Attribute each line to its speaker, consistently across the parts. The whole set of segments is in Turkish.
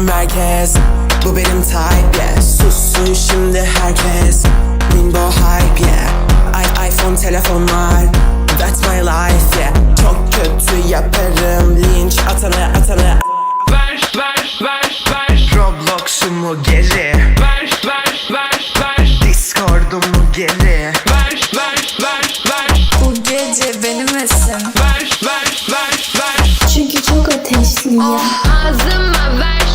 Speaker 1: Merkez Bu benim type yeah. Sussun şimdi herkes. Rainbow hype yeah. I iPhone telefonlar. That's my life yeah. Çok kötü yaparım. Linç atanı atanı
Speaker 2: Ver ver ver ver.
Speaker 1: Roblox'umu geri.
Speaker 2: Ver ver ver ver.
Speaker 1: Discord'umu geri.
Speaker 2: Ver ver ver ver.
Speaker 3: Bu gece benim esin
Speaker 2: ver ver ver ver.
Speaker 4: Çünkü çok ateşliyim
Speaker 5: Ağzıma ver, ver, ver,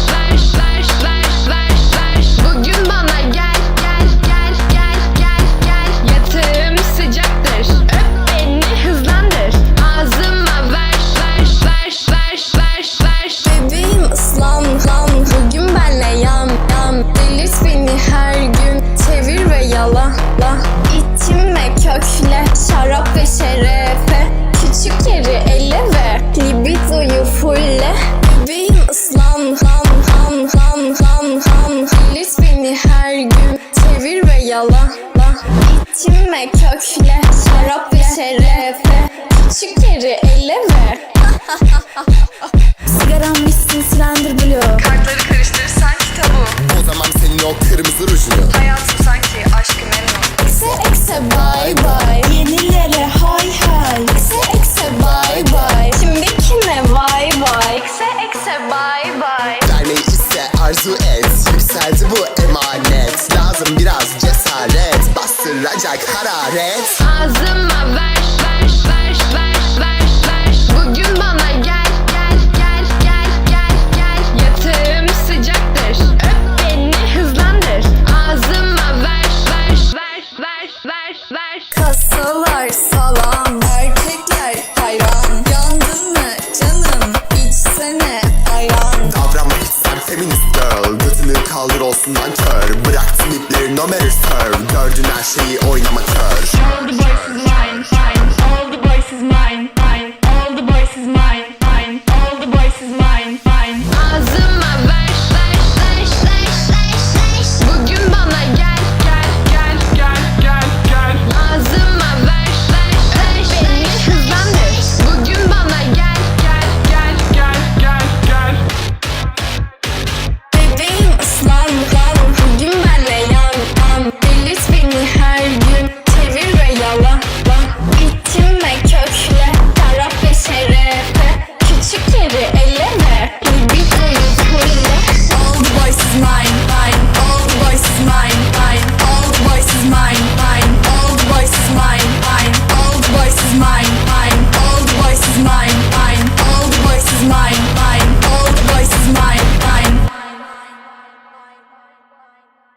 Speaker 3: İçime kökle Şarap ve şerefe. ele ver
Speaker 4: Sigaram bitsin Slender Blue.
Speaker 6: Kartları karıştırırsan kitabı
Speaker 7: O zaman senin o kırmızı rujunu.
Speaker 6: Hayatım sanki aşkı memnun
Speaker 3: Ekse ekse bye bye
Speaker 4: Yenilere hay hay.
Speaker 3: Ekse ekse bye bye Şimdikine vay vay. Ekse ekse bye bye
Speaker 7: Vermeyi ise arzu et Bastıracak hararet
Speaker 5: Ağzıma
Speaker 7: olsun nankör Bıraktın ipleri no matter serve Gördün her şeyi oynama kör
Speaker 6: All the boys is